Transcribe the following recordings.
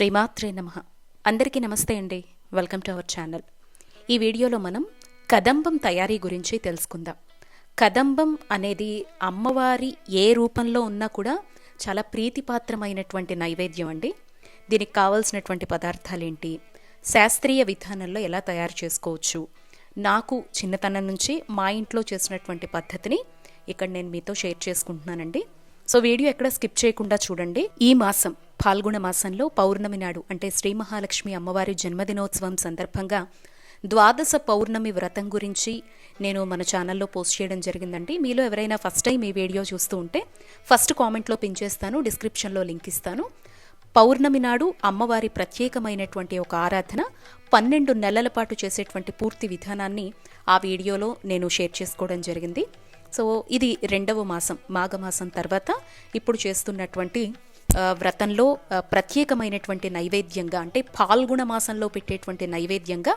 శ్రీమాత్రే నమ. అందరికీ నమస్తే అండి. Welcome to our channel. ఈ వీడియోలో మనం కదంబం తయారీ గురించి తెలుసుకుందాం. కదంబం అనేది అమ్మవారి ఏ రూపంలో ఉన్నా కూడా చాలా ప్రీతిపాత్రమైనటువంటి నైవేద్యం అండి. దీనికి కావలసినటువంటి పదార్థాలు ఏంటి శాస్త్రీయ విధానంలో ఎలా తయారు చేసుకోవచ్చు? నాకు చిన్నతనం నుంచి మా ఇంట్లో చేసినటువంటి పద్ధతిని ఇక్కడ నేను మీతో షేర్ చేసుకుంటున్నానండి. సో వీడియో ఎక్కడ స్కిప్ చేయకుండా చూడండి. ఈ మాసం పాల్గొన మాసంలో పౌర్ణమి నాడు అంటే శ్రీ మహాలక్ష్మి అమ్మవారి జన్మదినోత్సవం సందర్భంగా ద్వాదశ పౌర్ణమి వ్రతం గురించి నేను మన ఛానల్లో పోస్ట్ చేయడం జరిగిందండి. మీలో ఎవరైనా ఫస్ట్ టైం ఈ వీడియో చూస్తూ ఉంటే ఫస్ట్ కామెంట్లో పిన్ చేస్తాను డిస్క్రిప్షన్లో లింక్ ఇస్తాను. పౌర్ణమి నాడు అమ్మవారి ప్రత్యేకమైనటువంటి ఒక ఆరాధన పన్నెండు నెలల పాటు చేసేటువంటి పూర్తి విధానాన్ని ఆ వీడియోలో నేను షేర్ చేసుకోవడం జరిగింది. సో ఇది రెండవ మాసం మాఘమాసం తర్వాత ఇప్పుడు చేస్తున్నటువంటి వ్రతంలో ప్రత్యేకమైనటువంటి నైవేద్యంగా అంటే పాల్గుణ మాసంలో పెట్టేటువంటి నైవేద్యంగా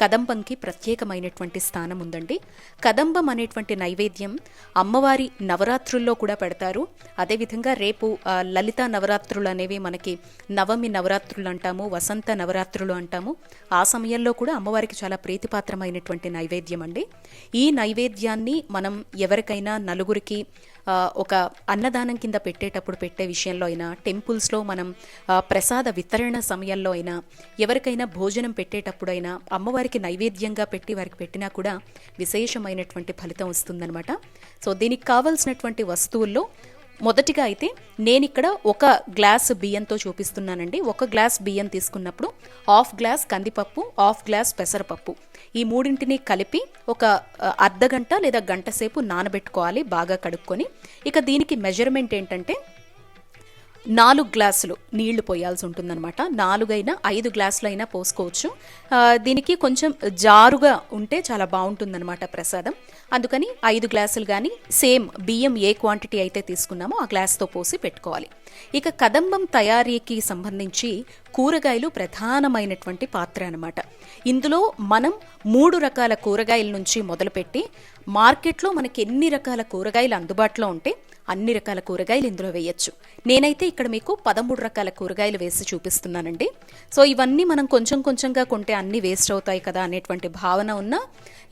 కదంబంకి ప్రత్యేకమైనటువంటి స్థానం ఉందండి. కదంబం అనేటువంటి నైవేద్యం అమ్మవారి నవరాత్రుల్లో కూడా పెడతారు. అదేవిధంగా రేపు లలిత నవరాత్రులు అనేవి మనకి నవమి నవరాత్రులు అంటాము వసంత నవరాత్రులు అంటాము. ఆ సమయంలో కూడా అమ్మవారికి చాలా ప్రీతిపాత్రమైనటువంటి నైవేద్యం అండి. ఈ నైవేద్యాన్ని మనం ఎవరికైనా నలుగురికి ఒక అన్నదానం కింద పెట్టేటప్పుడు పెట్టే విషయంలో అయినా టెంపుల్స్లో మనం ప్రసాద వితరణ సమయంలో అయినా ఎవరికైనా భోజనం పెట్టేటప్పుడైనా అమ్మవారికి నైవేద్యంగా పెట్టి వారికి పెట్టినా కూడా విశేషమైనటువంటి ఫలితం వస్తుందన్నమాట. సో దీనికి కావలసినటువంటి వస్తువుల్లో మొదటిగా అయితే నేను ఇక్కడ ఒక గ్లాస్ బియ్యంతో చూపిస్తున్నానండి. ఒక గ్లాస్ బియ్యం తీసుకున్నప్పుడు హాఫ్ గ్లాస్ కందిపప్పు హాఫ్ గ్లాస్ పెసరపప్పు. ఈ మూడింటిని కలిపి ఒక అర్ధ గంట లేదా గంట సేపు నానబెట్టుకోవాలి బాగా కడుక్కొని. ఇక దీనికి మెజర్మెంట్ ఏంటంటే నాలుగు గ్లాసులు నీళ్ళు పోయాల్సి ఉంటుందన్నమాట. నాలుగైనా ఐదు గ్లాసులు అయినా పోసుకోవచ్చు దీనికి కొంచెం జారుగా ఉంటే చాలా బాగుంటుందన్నమాట ప్రసాదం. అందుకని ఐదు గ్లాసులు కానీ సేమ్ బియ్యం ఏ క్వాంటిటీ అయితే తీసుకున్నామో ఆ గ్లాస్తో పోసి పెట్టుకోవాలి. ఇక కదంబం తయారీకి సంబంధించి కూరగాయలు ప్రధానమైనటువంటి పాత్ర అనమాట ఇందులో మనం మూడు రకాల కూరగాయల నుంచి మొదలుపెట్టి మార్కెట్లో మనకి ఎన్ని రకాల కూరగాయలు అందుబాటులో ఉంటే అన్ని రకాల కూరగాయలు ఇందులో వేయచ్చు. నేనైతే ఇక్కడ మీకు పదమూడు రకాల కూరగాయలు వేసి చూపిస్తున్నానండి. సో ఇవన్నీ మనం కొంచెం కొంచెంగా కొంటే అన్నీ వేస్ట్ అవుతాయి కదా అనేటువంటి భావన ఉన్నా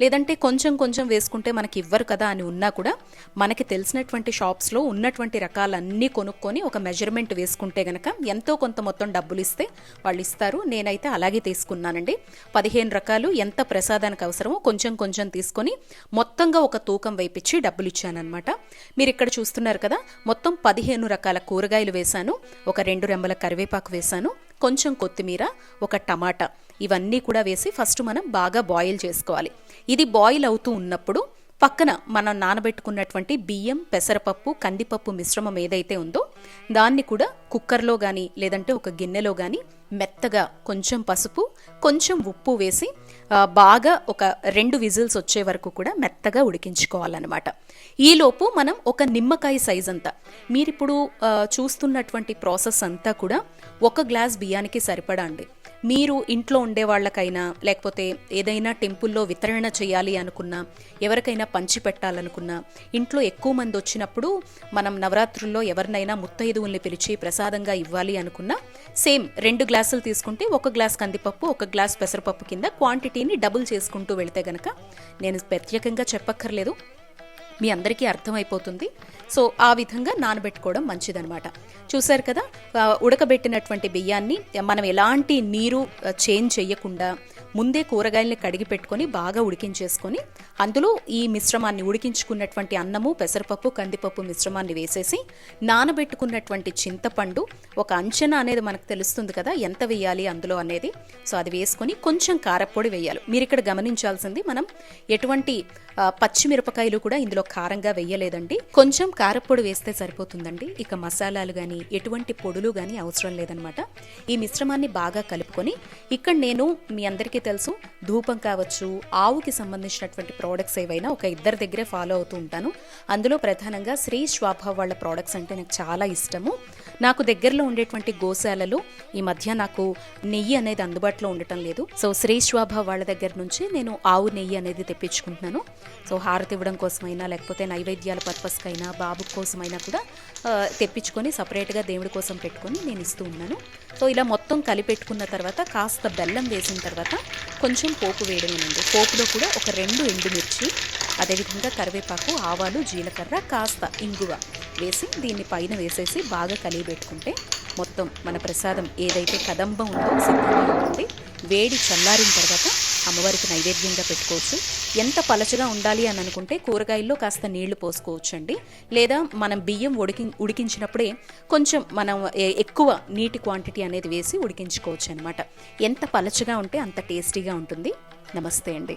లేదంటే కొంచెం కొంచెం వేసుకుంటే మనకి ఇవ్వరు కదా అని ఉన్నా కూడా మనకి తెలిసినటువంటి షాప్స్లో ఉన్నటువంటి రకాలన్నీ కొనుక్కొని ఒక మెజర్మెంట్ వేసుకుంటే గనక ఎంతో కొంత మొత్తం డబ్బులు ఇస్తే వాళ్ళు ఇస్తారు. నేనైతే అలాగే తీసుకున్నానండి. పదిహేను రకాలు ఎంత ప్రసాదానికి అవసరమో కొంచెం కొంచెం తీసుకొని మొత్తం మొత్తంగా ఒక తూకం వేయించి డబ్బులు ఇచ్చానమాట మీరు ఇక్కడ చూస్తున్నారు కదా మొత్తం పదిహేను రకాల కూరగాయలు వేశాను ఒక రెండు రెమ్మల కరివేపాకు వేశాను కొంచెం కొత్తిమీర ఒక టమాటా. ఇవన్నీ కూడా వేసి ఫస్ట్ మనం బాగా బాయిల్ చేసుకోవాలి. ఇది బాయిల్ అవుతూ ఉన్నప్పుడు పక్కన మనం నానబెట్టుకున్నటువంటి బియ్యం పెసరపప్పు కందిపప్పు మిశ్రమం ఏదైతే ఉందో దాన్ని కూడా కుక్కర్లో కానీ లేదంటే ఒక గిన్నెలో కానీ మెత్తగా కొంచెం పసుపు కొంచెం ఉప్పు వేసి బాగా ఒక రెండు విజిల్స్ వచ్చే వరకు కూడా మెత్తగా ఉడికించుకోవాలన్నమాట. ఈలోపు మనం ఒక నిమ్మకాయ సైజ్ అంతా మీరిప్పుడు చూస్తున్నటువంటి ప్రాసెస్ అంతా కూడా ఒక గ్లాస్ బియ్యానికి సరిపడా అండి. మీరు ఇంట్లో ఉండే వాళ్ళకైనా లేకపోతే ఏదైనా టెంపుల్లో వితరణ చేయాలి అనుకున్నా ఎవరికైనా పంచి పెట్టాలనుకున్నా ఇంట్లో ఎక్కువ మంది వచ్చినప్పుడు మనం నవరాత్రుల్లో ఎవరినైనా ముత్తైదువుల్ని పిలిచి ప్రసాదంగా ఇవ్వాలి అనుకున్నా సేమ్ రెండు గ్లాసులు తీసుకుంటే ఒక గ్లాస్ కందిపప్పు ఒక గ్లాస్ పెసరపప్పు కింద క్వాంటిటీని డబుల్ చేసుకుంటూ వెళితే గనక నేను ప్రత్యేకంగా చెప్పక్కర్లేదు. మీ అందరికీ అర్థమైపోతుంది. సో ఆ విధంగా నానబెట్టుకోవడం మంచిదనమాట చూశారు కదా ఉడకబెట్టినటువంటి బియ్యాన్ని మనం ఎలాంటి నీరు చేంజ్ చేయకుండా ముందే కూరగాయల్ని కడిగి పెట్టుకొని బాగా ఉడికించేసుకొని అందులో ఈ మిశ్రమాన్ని ఉడికించుకున్నటువంటి అన్నము పెసరపప్పు కందిపప్పు మిశ్రమాన్ని వేసేసి నానబెట్టుకున్నటువంటి చింతపండు ఒక అంచనా అనేది మనకు తెలుస్తుంది కదా ఎంత వేయాలి అందులో అనేది. సో అది వేసుకొని కొంచెం కారపొడి వేయాలి. మీరు ఇక్కడ గమనించాల్సింది మనం ఎటువంటి పచ్చిమిరపకాయలు కూడా ఇందులో కారంగా వేయలేదండి. కొంచెం కారపొడి వేస్తే సరిపోతుందండి. ఇక మసాలాలు కానీ ఎటువంటి పొడులు కానీ అవసరం లేదనమాట. ఈ మిశ్రమాన్ని బాగా కలుపుకొని ఇక్కడ నేను మీ అందరికీ తెలుసు. ధూపం కావచ్చు ఆవుకి సంబంధించినటువంటి ప్రోడక్ట్స్ ఏవైనా ఒక ఇద్దరి దగ్గరే ఫాలో అవుతూ ఉంటాను. అందులో ప్రధానంగా శ్రీ శ్వాభ వాళ్ళ ప్రోడక్ట్స్ అంటే నాకు చాలా ఇష్టము. నాకు దగ్గరలో ఉండేటువంటి గోశాలలు ఈ మధ్య నాకు నెయ్యి అనేది అందుబాటులో ఉండటం లేదు. సో శ్రీ శ్వాభ వాళ్ళ దగ్గర నుంచి నేను ఆవు నెయ్యి అనేది తెప్పించుకుంటున్నాను. సో హారతి ఇవ్వడం కోసమైనా లేకపోతే నైవేద్యాల పర్పస్కైనా బాబు కోసమైనా కూడా తెప్పించుకొని సపరేట్గా దేవుడి కోసం పెట్టుకొని నేను ఇస్తూ ఉన్నాను. సో ఇలా మొత్తం కలిపెట్టుకున్న తర్వాత కాస్త బెల్లం వేసిన తర్వాత కొంచెం పోపు వేయడమేనండి పోపులో కూడా ఒక రెండు ఎండుమిర్చి అదేవిధంగా కరివేపాకు ఆవాలు జీలకర్ర కాస్త ఇంగువ. వేసి దీన్ని పైన వేసేసి బాగా కలిగి పెట్టుకుంటే మొత్తం మన ప్రసాదం ఏదైతే కదంబం ఉందో సిద్ధంగా ఉంటుంది. వేడి చల్లారిన తర్వాత అమ్మవారికి నైవేద్యంగా పెట్టుకోవచ్చు. ఎంత పలచగా ఉండాలి అని అనుకుంటే కూరగాయల్లో కాస్త నీళ్ళు పోసుకోవచ్చండి. లేదా మనం బియ్యం ఉడికి ఉడికించినప్పుడే కొంచెం మనం ఎక్కువ నీటి క్వాంటిటీ అనేది వేసి ఉడికించుకోవచ్చు అనమాట ఎంత పలచగా ఉంటే అంత టేస్టీగా ఉంటుంది. నమస్తే అండి.